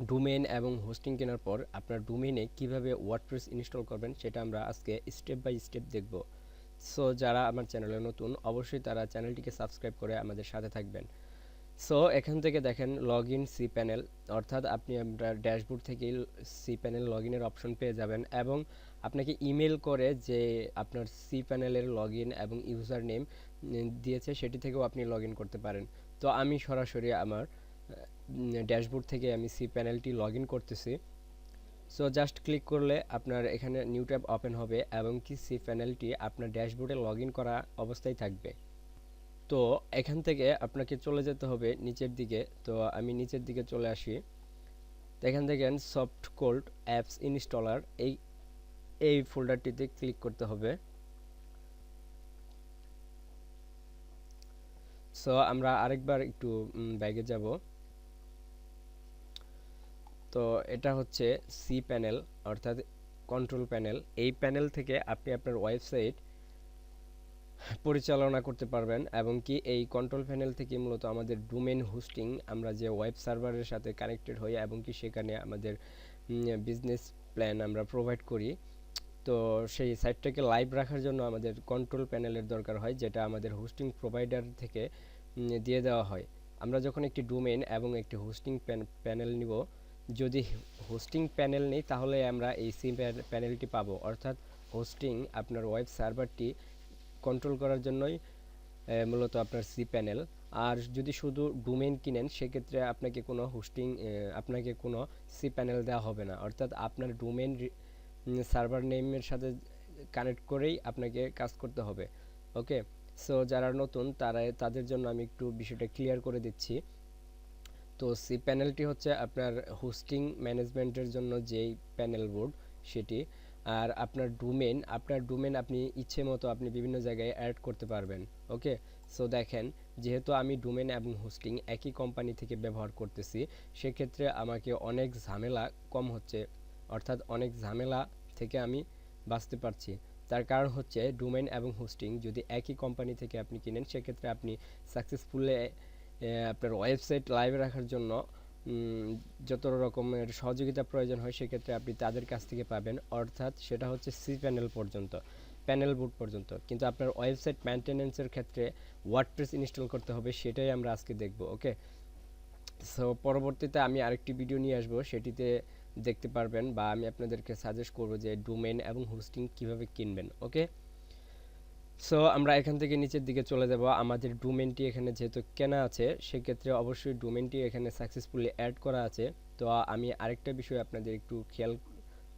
Domain এবং hosting কেনার পর আপনার ডোমেইনে কীভাবে ওয়ার্ডপ্রেস ইনস্টল করবেন সেটা আমরা আজকে স্টেপ বাই স্টেপ দেখব। সো যারা আমার চ্যানেলে নতুন, অবশ্যই তারা চ্যানেলটিকে সাবস্ক্রাইব করে আমাদের সাথে থাকবেন। সো এখান থেকে দেখেন লগ ইন সি প্যানেল অর্থাৎ আপনি আপনার ড্যাশবোর্ড থেকেই সি প্যানেল লগ ইনের অপশন পেয়ে যাবেন এবং আপনাকে ইমেল করে যে আপনার সি প্যানেলের লগ ইন এবং ইউজার নেম দিয়েছে সেটি থেকেও আপনি লগ ইন করতে পারেন। তো, আমি সরাসরি আমার ড্যাশবোর্ড থেকে আমি সি প্যানেলটি লগ করতেছি। সো জাস্ট ক্লিক করলে আপনার এখানে নিউ ট্যাব ওপেন হবে এবং কি সি প্যানেলটি আপনার ড্যাশবোর্ডে লগ করা অবস্থায় থাকবে। তো, এখান থেকে আপনাকে চলে যেতে হবে নিচের দিকে। তো, আমি নিচের দিকে চলে আসি। তো, এখান থেকে সফট কোল্ড অ্যাপস ইনস্টলার এই এই ফোল্ডারটিতে ক্লিক করতে হবে। সো আমরা আরেকবার একটু ব্যাগে যাব। তো এটা হচ্ছে সি প্যানেল অর্থাৎ কন্ট্রোল প্যানেল এই প্যানেল থেকে আপনি আপনার ওয়েবসাইট পরিচালনা করতে পারবেন এবং কি এই কন্ট্রোল প্যানেল থেকে মূলত আমাদের ডোমেন হোস্টিং আমরা যে ওয়েব সার্ভারের সাথে কানেক্টেড হই এবং কি সেখানে আমাদের বিজনেস প্ল্যান আমরা প্রোভাইড করি। তো সেই সাইটটাকে লাইভ রাখার জন্য আমাদের কন্ট্রোল প্যানেলের দরকার হয়, যেটা আমাদের হোস্টিং প্রোভাইডার থেকে দিয়ে দেওয়া হয়। আমরা যখন একটি ডোমেন এবং একটি হোস্টিং প্যানেল নিব যদি হোস্টিং প্যানেল নেই, তাহলে আমরা এই সি প্যানেলটি পাবো। অর্থাৎ হোস্টিং আপনার ওয়েব সার্ভারটি কন্ট্রোল করার জন্যই মূলত আপনার সি প্যানেল আর যদি শুধু ডোমেন কিনেন, সেক্ষেত্রে আপনাকে কোনো হোস্টিং আপনাকে কোনো সি প্যানেল দেওয়া হবে না। অর্থাৎ আপনার ডোমেন সার্ভার নেমের সাথে কানেক্ট করেই আপনাকে কাজ করতে হবে। ওকে সো যারা নতুন তারা তাদের জন্য আমি একটু বিষয়টা ক্লিয়ার করে দিচ্ছি। তো সি প্যানেলটি হচ্ছে আপনার হোস্টিং ম্যানেজমেন্টের জন্য যেই প্যানেল বোর্ড সেটি। আর আপনার ডোমেন আপনার ডোমেন আপনি ইচ্ছে মতো আপনি বিভিন্ন জায়গায় অ্যাড করতে পারবেন, ওকে? সো দেখেন, যেহেতু আমি ডোমেন এবং হোস্টিং একই কোম্পানি থেকে ব্যবহার করতেছি, সেক্ষেত্রে আমাকে অনেক ঝামেলা কম হচ্ছে, অর্থাৎ অনেক ঝামেলা থেকে আমি বাঁচতে পারছি। তার কারণ হচ্ছে ডোমেন এবং হোস্টিং যদি একই কোম্পানি থেকে আপনি কিনেন, সেক্ষেত্রে আপনি সাকসেসফুলি আপনার ওয়েবসাইট লাইভে রাখার জন্য যত রকমের সহযোগিতা প্রয়োজন হয়, সেক্ষেত্রে আপনি তাদের কাছ থেকে পাবেন। অর্থাৎ সেটা হচ্ছে সি প্যানেল পর্যন্ত প্যানেল বুট পর্যন্ত। কিন্তু আপনার ওয়েবসাইট মেনটেন্যান্সের ক্ষেত্রে ওয়ার্ডপ্রেস ইনস্টল করতে হবে, সেটাই আমরা আজকে দেখব ওকে সো পরবর্তীতে আমি আরেকটি ভিডিও নিয়ে আসব, সেটিতে দেখতে পারবেন বা আমি আপনাদেরকে সাজেস্ট করব যে ডোমেন এবং হোস্টিং কীভাবে কিনবেন ওকে সো আমরা এখান থেকে নিচের দিকে চলে যাব। আমাদের ডোমেনটি এখানে যেহেতু কেনা আছে, সেক্ষেত্রে অবশ্যই ডোমেনটি এখানে সাকসেসফুলি অ্যাড করা আছে। তো, আমি আরেকটা বিষয় আপনাদের একটু খেয়াল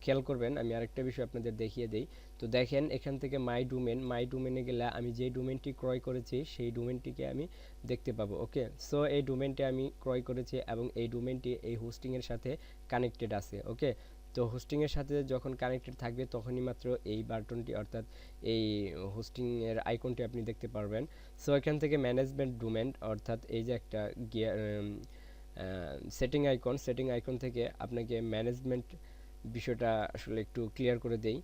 খেয়াল করবেন, আমি আরেকটা বিষয় আপনাদের দেখিয়ে দিই। তো, দেখেন, এখান থেকে মাই ডোমেন মাই ডোমেনে গেলে আমি যে ডোমেনটি ক্রয় করেছি, সেই ডোমেনটিকে আমি দেখতে পাবো ওকে সো এই ডোমেনটি আমি ক্রয় করেছি এবং এই ডোমেনটি এই হোস্টিংয়ের সাথে কানেক্টেড আছে ওকে তো হোস্টিংয়ের সাথে যখন কানেক্টেড থাকবে তখনই মাত্র এই বাটনটি অর্থাৎ এই হোস্টিংয়ের আইকনটি আপনি দেখতে পারবেন। সো এখান থেকে ম্যানেজমেন্ট ডোমেন অর্থাৎ এই যে একটা gear setting icon setting icon থেকে আপনাকে ম্যানেজমেন্ট বিষয়টা আসলে একটু ক্লিয়ার করে দেই।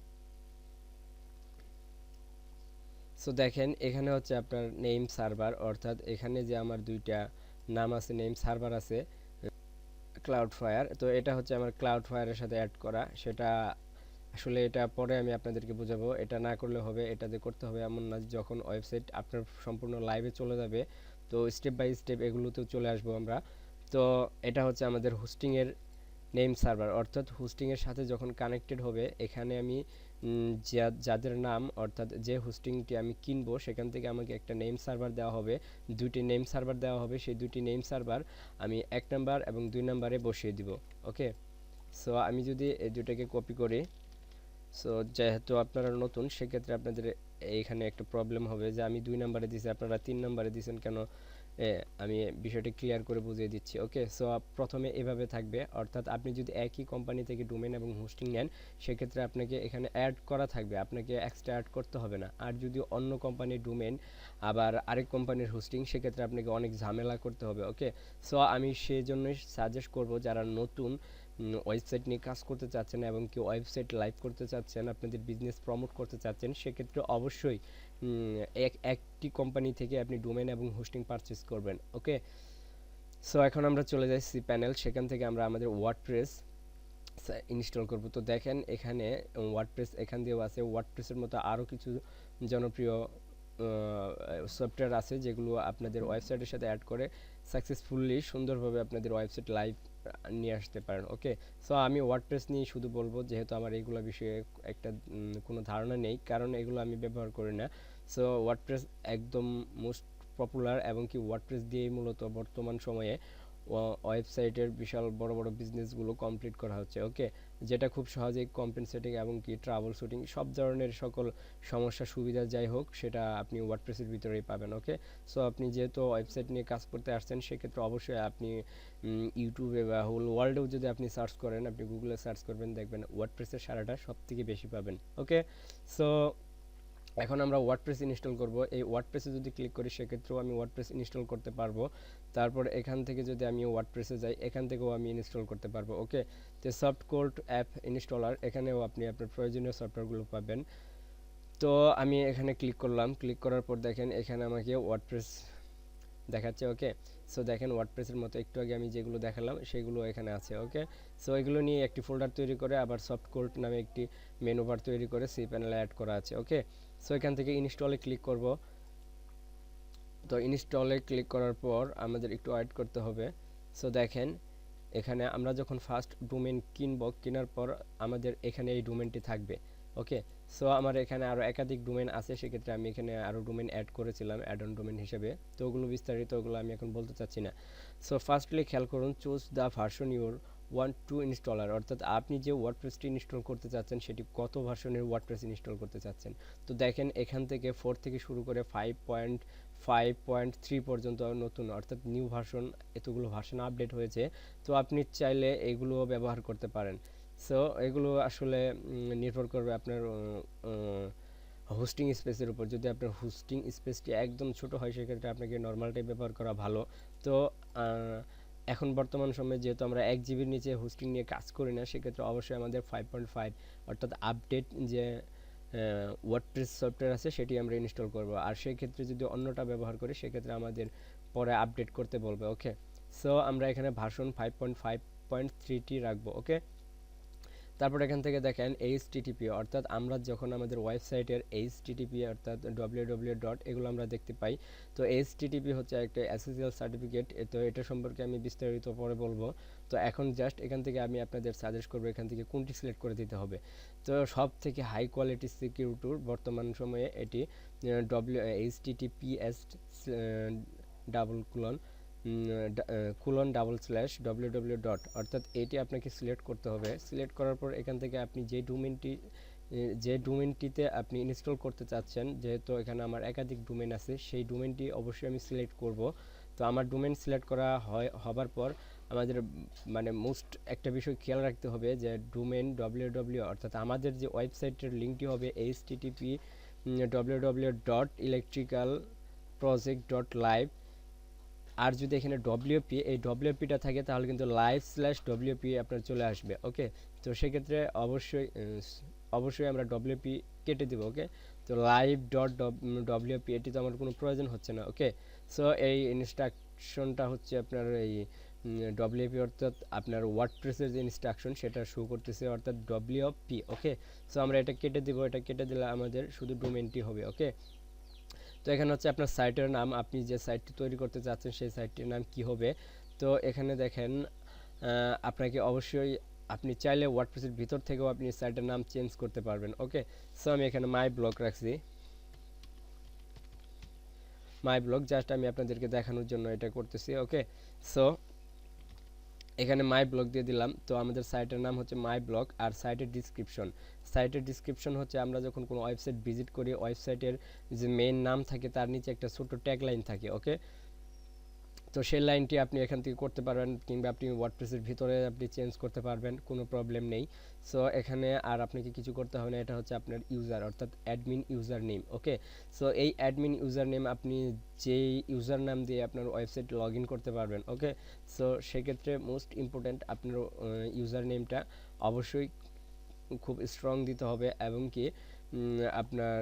সো দেখেন এখানে হচ্ছে আপনার নেম সার্ভার অর্থাৎ এখানে যে আমার দুইটা নাম আছে নেম সার্ভার আছে ক্লাউড ফায়ার তো এটা হচ্ছে আমার ক্লাউড ফায়ারের সাথে অ্যাড করা। সেটা আসলে এটা পরে আমি আপনাদেরকে বোঝাবো। এটা না করলে হবে, এটা যে করতে হবে এমন না যখন ওয়েবসাইট আপনার সম্পূর্ণ লাইভে চলে যাবে, তো স্টেপ বাই স্টেপ এগুলোতেও চলে আসব আমরা। তো এটা হচ্ছে আমাদের হোস্টিংয়ের নেম সার্ভার অর্থাৎ হোস্টিংয়ের সাথে যখন কানেক্টেড হবে, এখানে আমি যাদের নাম, অর্থাৎ যে হোস্টিংটি আমি কিনবো, সেখান থেকে আমাকে একটা নেম সার্ভার দেওয়া হবে। দুটি নেম সার্ভার দেওয়া হবে। সেই দুটি নেম সার্ভার আমি এক নাম্বার এবং দুই নাম্বারে বসিয়ে দিব ওকে সো আমি যদি এই দুটাকে কপি করি সো যেহেতু আপনারা নতুন, সেক্ষেত্রে আপনাদের এইখানে একটা প্রবলেম হবে যে আমি দুই নাম্বারে দিয়েছি আপনারা তিন নাম্বারে দিয়েছেন কেন? আমি বিষয়টা ক্লিয়ার করে বুঝিয়ে দিচ্ছি। ওকে সো প্রথমে এভাবে থাকবে। অর্থাৎ আপনি যদি একই কোম্পানি থেকে ডোমেন এবং হোস্টিং নেন, সেক্ষেত্রে আপনাকে এখানে অ্যাড করা থাকবে। আপনাকে এক্সট্রা অ্যাড করতে হবে না। আর যদি অন্য কোম্পানির ডোমেন আবার আরেক কোম্পানির হোস্টিং সেক্ষেত্রে আপনাকে অনেক ঝামেলা করতে হবে। ওকে সো আমি সেই জন্যই সাজেস্ট করব, যারা নতুন ওয়েবসাইট নিয়ে কাজ করতে চাচ্ছেন এবং কি ওয়েবসাইট লাইভ করতে চাচ্ছেন, আপনাদের বিজনেস প্রমোট করতে চাচ্ছেন, সেক্ষেত্রে অবশ্যই একটি কোম্পানি থেকে আপনি ডোমেন এবং হোস্টিং পারচেস করবেন ওকে সো এখন আমরা চলে যাই সি প্যানেল সেখান থেকে আমরা আমাদের ওয়ার্ডপ্রেস ইনস্টল করব। তো দেখেন এখানে ওয়ার্ডপ্রেস এখান দিয়েও আছে। ওয়ার্ডপ্রেসের মতো আরও কিছু জনপ্রিয় সফটওয়্যার আছে যেগুলো আপনাদের ওয়েবসাইটের সাথে অ্যাড করে সাকসেসফুলি সুন্দরভাবে আপনাদের ওয়েবসাইট লাইভ নিয়ে আসতে পারেন ওকে সো আমি ওয়ার্ডপ্রেস নিয়ে শুধু বলব, যেহেতু আমার এইগুলো বিষয়ে একটা কোনো ধারণা নেই, কারণ এগুলো আমি ব্যবহার করি না। সো ওয়ার্ডপ্রেস একদম মোস্ট পপুলার এবং কি ওয়ার্ডপ্রেস দিয়েই মূলত বর্তমান সময়ে ওয়েবসাইটের বিশাল বড় বড় বিজনেসগুলো কমপ্লিট করা হচ্ছে ওকে যেটা খুব সহজেই কম্পেনসেটিং এবং কি ট্রাভেল শুটিং সব ধরনের সকল সমস্যা, সুবিধা যাই হোক, সেটা আপনি ওয়ার্ডপ্রেসের ভিতরেই পাবেন ওকে সো আপনি যেহেতু ওয়েবসাইট নিয়ে কাজ করতে আসছেন, সেক্ষেত্রে অবশ্যই আপনি ইউটিউবে বা হোল ওয়ার্ল্ডেও যদি আপনি সার্চ করেন, আপনি গুগলে সার্চ করবেন, দেখবেন ওয়ার্ডপ্রেসের সারাটা সব থেকে বেশি পাবেন ওকে সো এখন আমরা ওয়ার্ডপ্রেস ইনস্টল করব। এই ওয়ার্ডপ্রেসে যদি ক্লিক করি, সেক্ষেত্রেও আমি ওয়ার্ডপ্রেস ইনস্টল করতে পারব। তারপর এখান থেকে যদি আমি ওয়ার্ডপ্রেসে যাই, এখান থেকেও আমি ইনস্টল করতে পারব। ওকে তো সফট অ্যাপ ইনস্টলার এখানেও আপনি আপনার প্রয়োজনীয় সফটওয়্যারগুলো পাবেন। তো আমি এখানে ক্লিক করলাম। ক্লিক করার পর দেখেন, এখানে আমাকে ওয়ার্ডপ্রেস দেখাচ্ছে। ওকে সো দেখেন ওয়ার্ডপ্রেসের মতো একটু আগে আমি যেগুলো দেখালাম, সেগুলো এখানে আছে। ওকে সো এগুলো নিয়ে একটি ফোল্ডার তৈরি করে, আবার সফট কোল্ড নামে একটি মেনু বার তৈরি করে সি প্যানেলে অ্যাড করা আছে। ওকে সো এখান থেকে ইনস্টলে ক্লিক করব। তো ইনস্টলে ক্লিক করার পর আমাদের একটু ওয়েট করতে হবে। সো দেখেন, এখানে আমরা যখন ফার্স্ট ডোমেন কিনব, কেনার পর আমাদের এখানে এই ডোমেনটি থাকবে। ওকে সো আমার এখানে আরও একাধিক ডোমেন আছে, সেক্ষেত্রে আমি এখানে আরও ডোমেন অ্যাড করেছিলাম অ্যাড অন ডোমেন হিসেবে। তো ওগুলো বিস্তারিত ওগুলো আমি এখন বলতে চাচ্ছি না। সো ফার্স্টলি খেয়াল করুন choose the version your one two installer অর্থাৎ আপনি যে ওয়ার্ডপ্রেসটি ইনস্টল করতে চাচ্ছেন, সেটি কত ভার্সনের ওয়ার্ডপ্রেস ইনস্টল করতে চাচ্ছেন? তো দেখেন, এখান থেকে ফোর থেকে শুরু করে five point five point three পর্যন্ত নতুন, অর্থাৎ নিউ ভার্সন এতগুলো ভার্সন আপডেট হয়েছে। তো আপনি চাইলে এগুলো ব্যবহার করতে পারেন। সো এগুলো আসলে নির্ভর করবে আপনার হোস্টিং স্পেসের উপর। যদি আপনার হোস্টিং স্পেসটি একদম ছোট হয়, সেক্ষেত্রে আপনাকে নর্মালটাই ব্যবহার করা ভালো। তো এখন বর্তমান সময়ে যেহেতু আমরা এক জিবির নিচে হোস্টিং নিয়ে কাজ করি না, সেক্ষেত্রে অবশ্যই আমাদের ফাইভ পয়েন্ট ফাইভ অর্থাৎ আপডেট যে ওয়ার্ডপ্রেস সফটওয়্যার আছে সেটি আমরা ইনস্টল করব। আর সেই ক্ষেত্রে যদি অন্যটা ব্যবহার করি, সেক্ষেত্রে আমাদের পরে আপডেট করতে বলবে ওকে সো আমরা এখানে version five point five point thirty রাখব ওকে তারপর এখান থেকে দেখেন এইচ টিটিপি অর্থাৎ আমরা যখন আমাদের ওয়েবসাইটের এইচ টিটিপি অর্থাৎ ডব্লিউ ডব্লিউ ডট এগুলো আমরা দেখতে পাই। তো এইচ টিটিপি হচ্ছে একটা এসএসএল সার্টিফিকেট তো এটা সম্পর্কে আমি বিস্তারিত পরে বলব। তো এখন জাস্ট এখান থেকে আমি আপনাদের সাজেস্ট করব এখান থেকে কোনটি সিলেক্ট করে দিতে হবে। তো সব থেকে হাই কোয়ালিটি সিকিউরিটির বর্তমান সময়ে এটি W H TTPS double colon colon double slash W W dot অর্থাৎ এটি আপনাকে সিলেক্ট করতে হবে। সিলেক্ট করার পর এখান থেকে আপনি যে ডোমেনটি যে ডোমেনটিতে আপনি ইনস্টল করতে চাচ্ছেন, যেহেতু এখানে আমার একাধিক ডোমেন আছে, সেই ডোমেনটি অবশ্যই আমি সিলেক্ট করব। তো আমার ডোমেন সিলেক্ট করা হয়, হবার পর আমাদের মানে মোস্ট একটা বিষয় খেয়াল রাখতে হবে যে ডোমেন ডব্লিউ ডব্লিউ অর্থাৎ আমাদের যে ওয়েবসাইটের লিঙ্কটি হবে H TTP W W dot electrical project dot live আর যদি এখানে ডব্লিউপি এই ডব্লিউপিটা থাকে, তাহলে কিন্তু লাইভ স্ল্যাশ ডব্লিউপি আপনার চলে আসবে ওকে তো সেক্ষেত্রে অবশ্যই অবশ্যই আমরা ডব্লিউপি কেটে দেবো ওকে তো লাইভ ডট ডব্লিউপি এটি তো আমার কোনো প্রয়োজন হচ্ছে না ওকে সো এই ইনস্ট্রাকশনটা হচ্ছে আপনার এই ডব্লিউপি অর্থাৎ আপনার ওয়ার্ডপ্রেসের যে ইনস্ট্রাকশন সেটা শো করতেছে, অর্থাৎ ডব্লিউপি ওকে সো আমরা এটা কেটে দেবো, এটা কেটে দিলে আমাদের শুধু ডোমেনটি হবে ওকে তো এখানে হচ্ছে আপনার সাইটের নাম, আপনি যে সাইটটি তৈরি করতে চাচ্ছেন সেই সাইটটির নাম কি হবে? তো এখানে দেখেন আপনাকে অবশ্যই আপনি চাইলে ওয়ার্ডপ্রেসের ভিতর থেকেও আপনি সাইটের নাম চেঞ্জ করতে পারবেন ওকে সো আমি এখানে মাই ব্লগ রাখছি। মাই ব্লগ জাস্ট আমি আপনাদেরকে দেখানোর জন্য এটা করতেছি ওকে সো এখানে মাই ব্লগ দিয়ে দিলাম। তো আমাদের সাইটের নাম হচ্ছে মাই ব্লগ আর সাইটের ডিসক্রিপশন সাইটের ডিসক্রিপশন হচ্ছে আমরা যখন কোনো ওয়েবসাইট ভিজিট করি ওয়েবসাইটের যে মেইন নাম থাকে, তার নিচে একটা ছোট ট্যাগলাইন থাকে ওকে তো সেই লাইনটি আপনি এখান থেকে করতে পারবেন কিংবা আপনি ওয়ার্ডপ্রেসের ভিতরে আপনি চেঞ্জ করতে পারবেন, কোনো প্রবলেম নেই। সো এখানে আর আপনাকে কিছু করতে হবে না, এটা হচ্ছে আপনার ইউজার অর্থাৎ admin user name okay so এই অ্যাডমিন ইউজার নেম আপনি যেই ইউজার নাম দিয়ে আপনার ওয়েবসাইট লগ করতে পারবেন ওকে সো সেক্ষেত্রে মোস্ট ইম্পর্ট্যান্ট আপনার ইউজার নেমটা অবশ্যই খুব স্ট্রং দিতে হবে এবং কি আপনার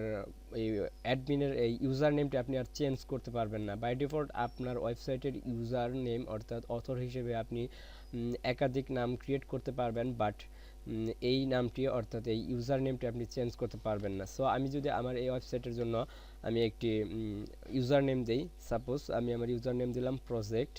এই অ্যাডমিনের এই ইউজার নেমটি আপনি আর চেঞ্জ করতে পারবেন না। বাই ডিফল্ট আপনার ওয়েবসাইটের ইউজার নেম অর্থাৎ অথর হিসেবে আপনি একাধিক নাম ক্রিয়েট করতে পারবেন বাট এই নামটি অর্থাৎ এই ইউজার নেমটি আপনি চেঞ্জ করতে পারবেন না। সো আমি যদি আমার এই ওয়েবসাইটের জন্য আমি একটি ইউজার নেম দিই সাপোজ আমি আমার ইউজার নেম দিলাম প্রজেক্ট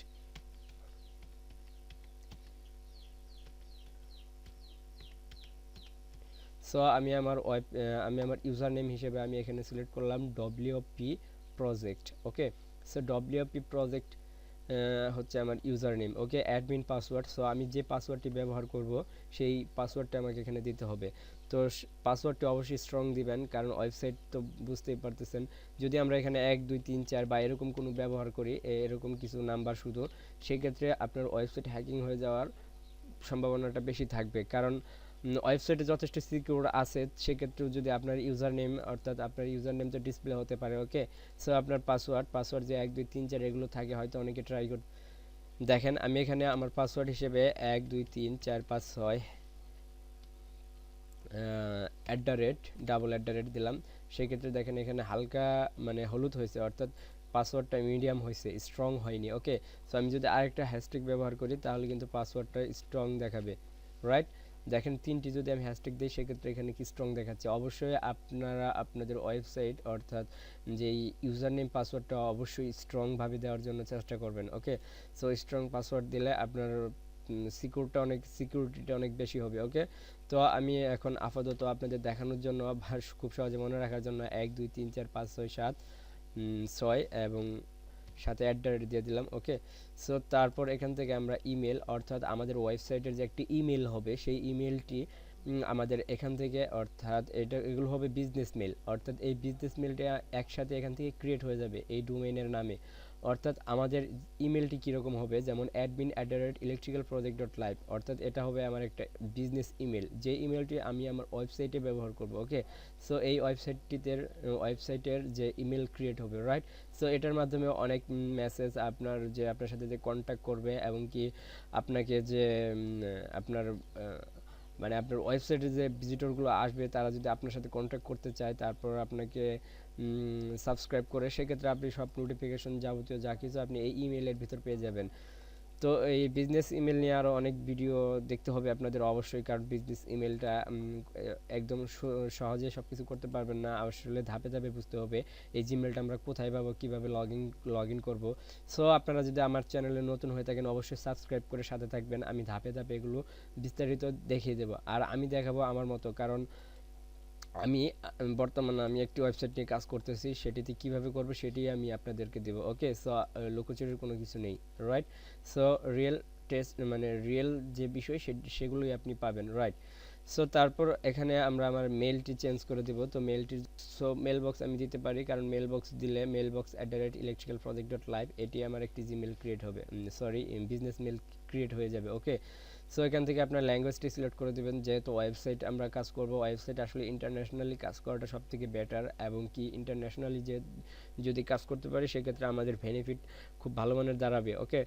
সো আমি আমার ওয়েব আমি আমার ইউজার নেম হিসেবে আমি এখানে সিলেক্ট করলাম WP project okay so WP project হচ্ছে আমার user name okay admin password so আমি যে পাসওয়ার্ডটি ব্যবহার করব, সেই পাসওয়ার্ডটা আমাকে এখানে দিতে হবে। তো পাসওয়ার্ডটি অবশ্যই স্ট্রং দিবেন, কারণ ওয়েবসাইট তো বুঝতেই পারতেছেন। যদি আমরা এখানে এক, দুই, তিন, চার বা এরকম কোনো ব্যবহার করি এরকম কিছু নাম্বার শুধু, সেক্ষেত্রে আপনার ওয়েবসাইট হ্যাকিং হয়ে যাওয়ার সম্ভাবনাটা বেশি থাকবে। কারণ ওয়েবসাইটে যথেষ্ট সিকিউর আছে, সেক্ষেত্রেও যদি আপনার ইউজার নেম অর্থাৎ আপনার ইউজার নেম তো ডিসপ্লে হতে পারে, ওকে? সো আপনার পাসওয়ার্ড পাসওয়ার্ড যে এক, দুই, তিন, চার এগুলো থাকে, হয়তো অনেকে ট্রাই কর, দেখেন, আমি এখানে আমার পাসওয়ার্ড হিসেবে এক, দুই, তিন, চার, পাঁচ, ছয় at the rate double at the rate দিলাম। সেক্ষেত্রে দেখেন এখানে হালকা মানে হলুদ হয়েছে, অর্থাৎ পাসওয়ার্ডটা মিডিয়াম হয়েছে স্ট্রং হয়নি, ওকে? সো আমি যদি আরেকটা হ্যাশট্যাগ ব্যবহার করি, তাহলে কিন্তু পাসওয়ার্ডটা স্ট্রং দেখাবে রাইট দেখেন, তিনটি যদি আমি হ্যাশট্যাগ দিই, সেক্ষেত্রে এখানে কি স্ট্রং দেখাচ্ছে? অবশ্যই আপনারা আপনাদের ওয়েবসাইট অর্থাৎ যেই ইউজার নেম পাসওয়ার্ডটা অবশ্যই স্ট্রংভাবে দেওয়ার জন্য চেষ্টা করবেন ওকে সো স্ট্রং পাসওয়ার্ড দিলে আপনার সিকিউরটা অনেক সিকিউরিটিটা অনেক বেশি হবে ওকে তো আমি এখন আপাতত আপনাদের দেখানোর জন্য খুব সহজে মনে রাখার জন্য এক, দুই, তিন, চার, পাঁচ, ছয়, সাত ছয় এবং সাথে অ্যাট দ্য রেট দিয়ে দিলাম ওকে সো তারপর এখান থেকে আমরা ইমেল অর্থাৎ আমাদের ওয়েবসাইটের যে একটি ইমেল হবে, সেই ইমেলটি আমাদের এখান থেকে, অর্থাৎ এটা, এগুলো হবে বিজনেস মেল অর্থাৎ এই বিজনেস মেলটা একসাথে এখান থেকে ক্রিয়েট হয়ে যাবে, এই ডোমেইনের নামে। অর্থাৎ আমাদের ইমেলটি কীরকম হবে? যেমন admin at the rate electrical project dot live অর্থাৎ এটা হবে আমার একটা বিজনেস ইমেল যে ইমেলটি আমি আমার ওয়েবসাইটে ব্যবহার করব ওকে সো এই ওয়েবসাইটটিতে ওয়েবসাইটের যে ইমেল ক্রিয়েট হবে রাইট সো এটার মাধ্যমে অনেক মেসেজ আপনার যে আপনার সাথে যে কন্ট্যাক্ট করবে এবং কি আপনাকে যে আপনার মানে আপনার ওয়েবসাইটে যে ভিজিটরগুলো আসবে, তারা যদি আপনার সাথে কন্ট্যাক্ট করতে চায়, তারপর আপনাকে সাবস্ক্রাইব করে, সেক্ষেত্রে আপনি সব নোটিফিকেশন যাবতীয় যা কিছু আপনি এই ইমেলের ভিতর পেয়ে যাবেন। তো এই বিজনেস ইমেল নিয়ে আরও অনেক ভিডিও দেখতে হবে আপনাদের অবশ্যই, কারণ বিজনেস ইমেলটা একদম সহজে সব কিছু করতে পারবেন না। আসলে ধাপে ধাপে বুঝতে হবে এই জিমেলটা আমরা কোথায় পাবো, কীভাবে লগ ইন লগ ইন করব। সো আপনারা যদি আমার চ্যানেলে নতুন হয়ে থাকেন, অবশ্যই সাবস্ক্রাইব করে সাথে থাকবেন। আমি ধাপে ধাপে এগুলো বিস্তারিত দেখিয়ে দেবো। আর আমি দেখাবো আমার মতো, কারণ আমি বর্তমানে আমি একটি ওয়েবসাইট নিয়ে কাজ করতেছি, সেটিতে কীভাবে করব সেটি আমি আপনাদেরকে দেবো ওকে সো লুকোচুরির কোনো কিছু নেই রাইট সো রিয়েল টেস্ট মানে রিয়েল যে বিষয় সেগুলোই আপনি পাবেন রাইট সো তারপর এখানে আমরা আমার মেলটি চেঞ্জ করে দেব, তো মেলটি সো মেল বক্স আমি দিতে পারি, কারণ মেল বক্স দিলে mail box at the rate electrical project dot live এটি আমার একটি জিমেল ক্রিয়েট হবে সরি বিজনেস মেল ক্রিয়েট হয়ে যাবে ওকে সো এখান থেকে আপনার ল্যাঙ্গুয়েজটি সিলেক্ট করে দেবেন। যেহেতু ওয়েবসাইট আমরা কাজ করব ওয়েবসাইট আসলে ইন্টারন্যাশনালি কাজ করাটা সব থেকে বেটার এবং কি ইন্টারন্যাশনালি যে, যদি কাজ করতে পারি, সেক্ষেত্রে আমাদের বেনিফিট খুব ভালো মানের দাঁড়াবে ওকে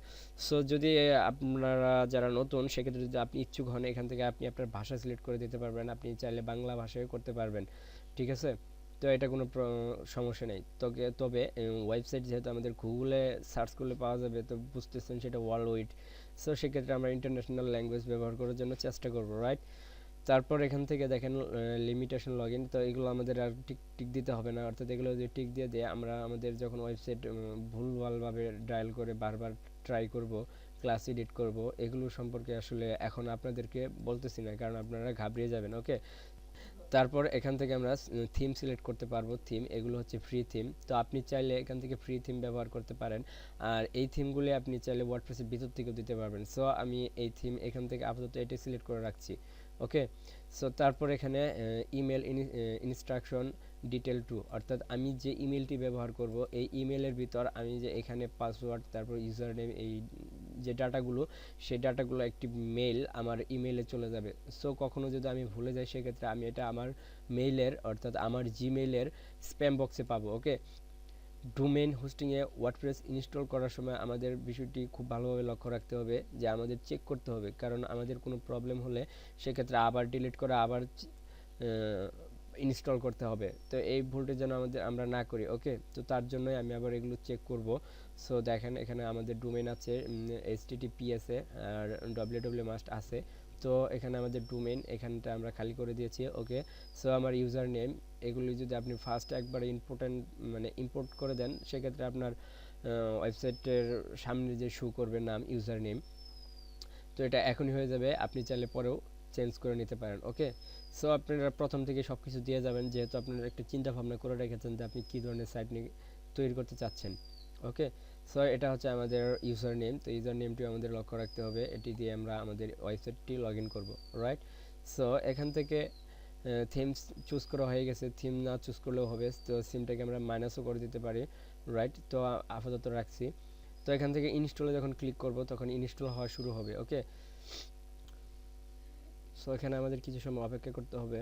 সো যদি আপনারা যারা নতুন, সেক্ষেত্রে যদি আপনি ইচ্ছুক হন, এখান থেকে আপনি আপনার ভাষা সিলেক্ট করে দিতে পারবেন। আপনি চাইলে বাংলা ভাষায় করতে পারবেন, ঠিক আছে? তো এটা কোনো সমস্যা নেই। তবে তবে ওয়েবসাইট যেহেতু আমাদের গুগলে সার্চ করলে পাওয়া যাবে, তো বুঝতেছেন সেটা ওয়ার্ল্ড ওয়াইড সো সেক্ষেত্রে আমরা ইন্টারন্যাশনাল ল্যাঙ্গুয়েজ ব্যবহার করার জন্য চেষ্টা করব রাইট তারপর এখান থেকে দেখেন লিমিটেশন লগ ইন তো এগুলো আমাদের আর টিক টিক দিতে হবে না। অর্থাৎ এগুলো যদি টিক দিয়ে দিয়ে, আমরা আমাদের যখন ওয়েবসাইট ভুলভালভাবে ডায়াল করে বারবার ট্রাই করব ক্লাস এডিট করব, এগুলো সম্পর্কে আসলে এখন আপনাদেরকে বলতেছি না, কারণ আপনারা ঘাবড়িয়ে যাবেন ওকে তারপর এখান থেকে আমরা থিম সিলেক্ট করতে পারব থিম এগুলো হচ্ছে ফ্রি থিম তো আপনি চাইলে এখান থেকে ফ্রি থিম ব্যবহার করতে পারেন। আর এই থিমগুলি আপনি চাইলে ওয়ার্ডপ্রেসের ভিতর থেকেও দিতে পারবেন। সো আমি এই থিম এখান থেকে আপাতত এটি সিলেক্ট করে রাখছি। ওকে সো তারপর এখানে ইমেল ইনস্ট্রাকশন ডিটেল টু অর্থাৎ আমি যে ইমেলটি ব্যবহার করব, এই ইমেলের ভিতর আমি যে এখানে পাসওয়ার্ড তারপর ইউজার নেম এই যে ডাটাগুলো, সেই ডাটাগুলো একটি মেল আমার ইমেলে চলে যাবে। সো কখনো যদি আমি ভুলে যাই, সেক্ষেত্রে আমি এটা আমার মেইলের অর্থাৎ আমার জিমেইলের স্প্যাম বক্সে পাবো ওকে ডোমেন হোস্টিংয়ে ওয়ার্ডপ্রেস ইনস্টল করার সময় আমাদের বিষয়টি খুব ভালোভাবে লক্ষ্য রাখতে হবে, যে আমাদের চেক করতে হবে। কারণ আমাদের কোনো প্রবলেম হলে সেক্ষেত্রে আবার ডিলিট করা আবার ইনস্টল করতে হবে। তো এই ভুলটা যেন আমাদের, আমরা না করি ওকে তো তার জন্যই আমি আবার এগুলো চেক করব। সো দেখেন, এখানে আমাদের ডোমেন আছে এইচ টিটিপিএস এ, আর ডব্লিউ মাস্ট আছে। তো এখানে আমাদের ডোমেন এখানটা আমরা খালি করে দিয়েছি ওকে সো আমার ইউজার নেম এগুলি যদি আপনি ফার্স্ট একবার ইম্পর্টেন্ট মানে ইম্পোর্ট করে দেন, সেক্ষেত্রে আপনার ওয়েবসাইটের সামনে যে শো করবে নাম ইউজার নেম তো এটা এখনই হয়ে যাবে। আপনি চাইলে পরেও চেঞ্জ করে নিতে পারেন ওকে সো আপনারা প্রথম থেকে সব কিছু দিয়ে যাবেন, যেহেতু আপনারা একটা চিন্তা ভাবনা করে রেখেছেন যে আপনি কী ধরনের সাইট নিয়ে তৈরি করতে চাচ্ছেন। ওকে সো এটা হচ্ছে আমাদের ইউজার নেম তো ইউজার নেমটি আমাদের লক্ষ্য রাখতে হবে। এটি দিয়ে আমরা আমাদের ওয়েবসাইটটি লগ ইন করব রাইট সো এখান থেকে থিম চুজ করা হয়ে গেছে। থিম না চুজ করলেও হবে, তো সিমটাকে আমরা মাইনাসও করে দিতে পারি রাইট তো আপাতত রাখছি। তো এখান থেকে ইনস্টলে যখন ক্লিক করব, তখন ইনস্টল হওয়া শুরু হবে ওকে সো এখানে আমাদের কিছু সময় অপেক্ষা করতে হবে।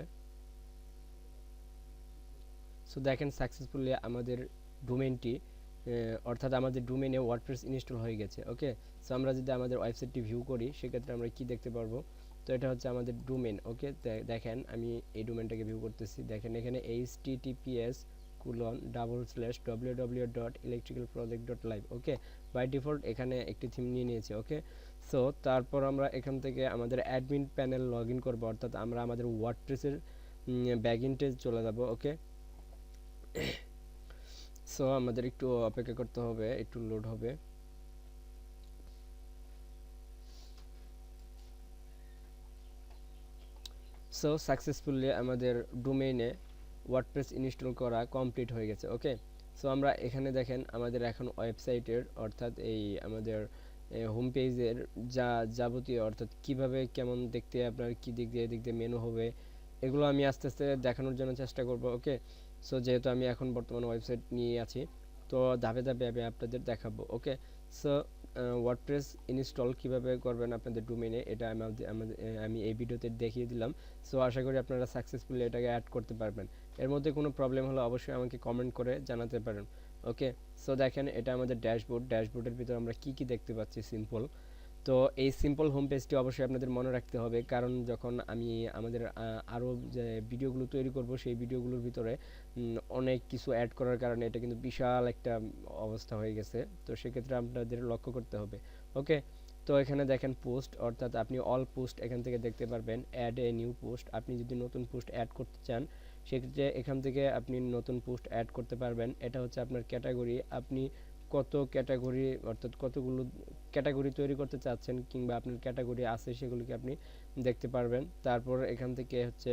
সো দেখেন সাকসেসফুলি আমাদের ডোমেনটি অর্থাৎ আমাদের ডোমেনে ওয়ার্ডপ্রেস ইনস্টল হয়ে গেছে ওকে সো আমরা যদি আমাদের ওয়েবসাইটটি ভিউ করি, সেক্ষেত্রে আমরা কি দেখতে পারব? তো এটা হচ্ছে আমাদের ডোমেন ওকে দেখেন, আমি এই ডোমেনটাকে ভিউ করতেছি। দেখেন, এখানে H TTPS colon double slash W W dot electrical project dot live okay by default এখানে একটি থিম নিয়ে নিয়েছি ওকে সো তারপর আমরা এখান থেকে আমাদের অ্যাডমিন প্যানেল লগ ইন করব, অর্থাৎ আমরা আমাদের ওয়ার্ডপ্রেসের ব্যাগিনটে চলে যাব ওকে সো আমাদের একটু অপেক্ষা করতে হবে, একটু লোড হবে। সো সাকসেসফুলি আমাদের ডোমেইনে ওয়ার্ডপ্রেস ইনস্টল করা কমপ্লিট হয়ে গেছে ওকে সো আমরা এখানে দেখেন আমাদের এখন ওয়েবসাইটের অর্থাৎ এই আমাদের হোম পেজের যা যাবতীয়, অর্থাৎ কীভাবে কেমন দেখতে আপনার, কি দিক দিয়ে দিক দিয়ে মেনু হবে, এগুলো আমি আস্তে আস্তে দেখানোর জন্য চেষ্টা করব ওকে সো যেহেতু আমি এখন বর্তমানে ওয়েবসাইট নিয়ে আছি, তো ধাপে ধাপে আমি আপনাদের দেখাবো ওকে সো ওয়ার্ডপ্রেস ইনস্টল কীভাবে করবেন আপনাদের ডোমেনে এটা আমাদের আমি এই ভিডিওতে দেখিয়ে দিলাম। সো আশা করি আপনারা সাকসেসফুলি এটাকে অ্যাড করতে পারবেন। এর মধ্যে কোনো প্রবলেম হলে অবশ্যই আমাকে কমেন্ট করে জানাতে পারেন ওকে সো দেখেন, এটা আমাদের ড্যাশবোর্ড ড্যাশবোর্ডের ভিতরে আমরা কি কি দেখতে পাচ্ছি সিম্পল তো এই সিম্পল হোম পেজটি অবশ্যই আপনাদের মনে রাখতে হবে, কারণ যখন আমি আমাদের আরও যে ভিডিওগুলো তৈরি করব, সেই ভিডিওগুলোর ভিতরে অনেক কিছু অ্যাড করার কারণে এটা কিন্তু বিশাল একটা অবস্থা হয়ে গেছে। তো সেক্ষেত্রে আপনাদের লক্ষ্য করতে হবে ওকে তো এখানে দেখেন পোস্ট অর্থাৎ আপনি অল পোস্ট এখান থেকে দেখতে পারবেন অ্যাড এ নিউ পোস্ট আপনি যদি নতুন পোস্ট অ্যাড করতে চান সেক্ষেত্রে এখান থেকে আপনি নতুন পোস্ট অ্যাড করতে পারবেন। এটা হচ্ছে আপনার ক্যাটাগরি আপনি কত ক্যাটাগরি অর্থাৎ কতগুলো ক্যাটাগরি তৈরি করতে চাচ্ছেন কিংবা আপনার ক্যাটাগরি আছে সেগুলিকে আপনি দেখতে পারবেন। তারপর এখান থেকে হচ্ছে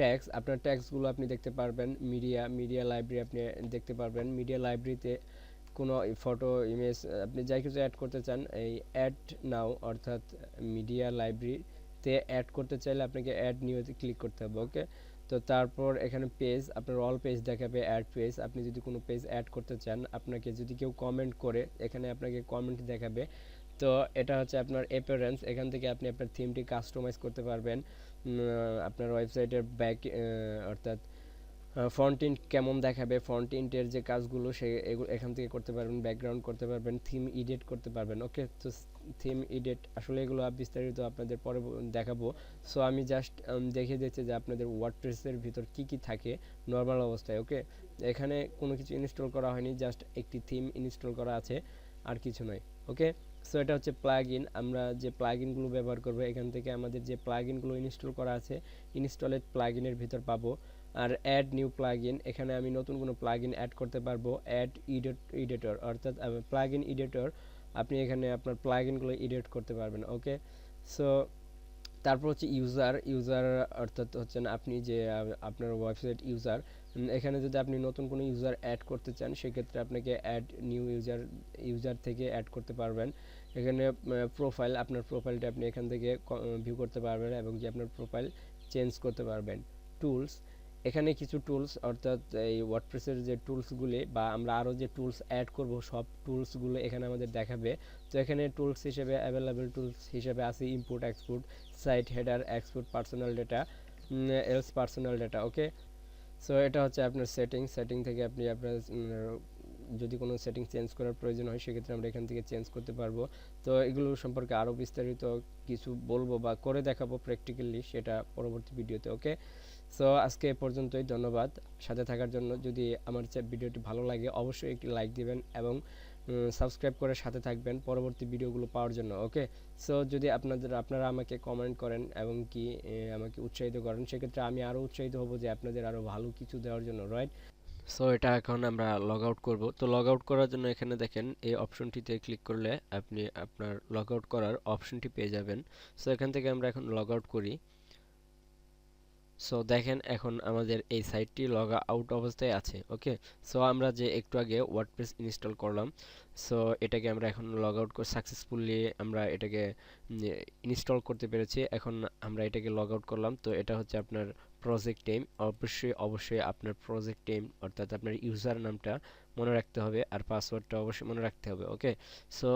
ট্যাক্স আপনার ট্যাক্সগুলো আপনি দেখতে পারবেন। মিডিয়া মিডিয়া লাইব্রেরি আপনি দেখতে পারবেন। মিডিয়া লাইব্রেরিতে কোনো ফটো ইমেজ আপনি যাই কিছু অ্যাড করতে চান, এই অ্যাড নাও অর্থাৎ মিডিয়া লাইব্রেরিতে অ্যাড করতে চাইলে আপনাকে অ্যাড নিউতে ক্লিক করতে হবে ওকে তো তারপর এখানে পেজ আপনার অল পেজ দেখাবে অ্যাড পেজ আপনি যদি কোনো পেজ অ্যাড করতে চান, আপনাকে যদি কেউ কমেন্ট করে, এখানে আপনাকে কমেন্ট দেখাবে। তো এটা হচ্ছে আপনার অ্যাপিয়ারেন্স এখান থেকে আপনি আপনার থিমটি কাস্টমাইজ করতে পারবেন। আপনার ওয়েবসাইটের ব্যাক অর্থাৎ ফ্রন্ট কেমন দেখাবে ফ্রন্ট ইন্টের যে কাজগুলো, সে এখান থেকে করতে পারবেন ব্যাকগ্রাউন্ড করতে পারবেন থিম এডিট করতে পারবেন ওকে তো থিম এডিট আসলে এগুলো বিস্তারিত আপনাদের পরে দেখাবো। সো আমি জাস্ট দেখিয়ে দিচ্ছি যে আপনাদের ওয়ার্ডপ্রেসের ভিতর কি কি থাকে নর্মাল অবস্থায় ওকে এখানে কোনো কিছু ইনস্টল করা হয়নি জাস্ট একটি থিম ইনস্টল করা আছে, আর কিছু নয় ওকে সো এটা হচ্ছে প্লাগ ইন আমরা যে প্লাগ ইনগুলো ব্যবহার করব, এখান থেকে আমাদের যে প্লাগ ইনগুলো ইনস্টল করা আছে ইনস্টলেড প্লাগ ইনের ভিতর পাবো। আর অ্যাড নিউ প্লাগ ইন এখানে আমি নতুন কোনো প্লাগ ইন অ্যাড করতে পারব অ্যাড ইডিটর অর্থাৎ প্লাগ ইন ইডিটর আপনি এখানে আপনার প্লাগ ইনগুলো এডিট করতে পারবেন ওকে সো তারপর হচ্ছে ইউজার ইউজার অর্থাৎ হচ্ছেন আপনি যে, আপনার ওয়েবসাইট ইউজার এখানে যদি আপনি নতুন কোনো ইউজার অ্যাড করতে চান, সেক্ষেত্রে আপনাকে অ্যাড নিউ ইউজার ইউজার থেকে অ্যাড করতে পারবেন। এখানে প্রোফাইল আপনার প্রোফাইলটা আপনি এখান থেকে ভিউ করতে পারবেন এবং যে আপনার প্রোফাইল চেঞ্জ করতে পারবেন। টুলস এখানে কিছু টুলস অর্থাৎ এই ওয়ার্ডপ্রেসের যে টুলসগুলি বা আমরা আরও যে টুলস অ্যাড করব, সব টুলসগুলো এখানে আমাদের দেখাবে। তো এখানে টুলস হিসেবে অ্যাভেলেবেল টুলস হিসেবে আছে import export site header export personal data else personal data okay so এটা হচ্ছে আপনার সেটিং সেটিং থেকে আপনি আপনার যদি কোনো সেটিং চেঞ্জ করার প্রয়োজন হয়, সেক্ষেত্রে আমরা এখান থেকে চেঞ্জ করতে পারব। তো এগুলো সম্পর্কে আরও বিস্তারিত কিছু বলব বা করে দেখাবো প্র্যাকটিক্যালি সেটা পরবর্তী ভিডিওতে ওকে সো আজকে এ পর্যন্তই, ধন্যবাদ। সাথে থাকার জন্য যদি আমার ভিডিওটি ভালো লাগে, অবশ্যই একটি লাইক দিবেন এবং সাবস্ক্রাইব করে সাথে থাকবেন পরবর্তী ভিডিওগুলো পাওয়ার জন্য ওকে সো যদি আপনাদের, আপনারা আমাকে কমেন্ট করেন এবং কি আমাকে উৎসাহিত করেন, সেক্ষেত্রে আমি আরও উৎসাহিত হব যে আপনাদের আরও ভালো কিছু দেওয়ার জন্য রাইট সো এটা এখন আমরা লগ আউট করব। তো লগ আউট করার জন্য এখানে দেখেন, এই অপশনটিতে ক্লিক করলে আপনি আপনার লগ আউট করার অপশনটি পেয়ে যাবেন। সো এখান থেকে আমরা এখন লগ আউট করি। সো দেখেন এখন আমাদের এই সাইটটি লগ আউট অবস্থায় আছে ওকে সো আমরা যে একটু আগে ওয়ার্ডপ্রেস ইনস্টল করলাম সো এটাকে আমরা এখন লগ আউট করে সাকসেসফুলি আমরা এটাকে ইনস্টল করতে পেরেছি। এখন আমরা এটাকে লগ আউট করলাম, তো এটা হচ্ছে আপনার প্রজেক্ট টেম অবশ্যই অবশ্যই আপনার প্রজেক্ট টেম অর্থাৎ আপনার ইউজার নামটা মনে রাখতে হবে, আর পাসওয়ার্ডটা অবশ্যই মনে রাখতে হবে ওকে সো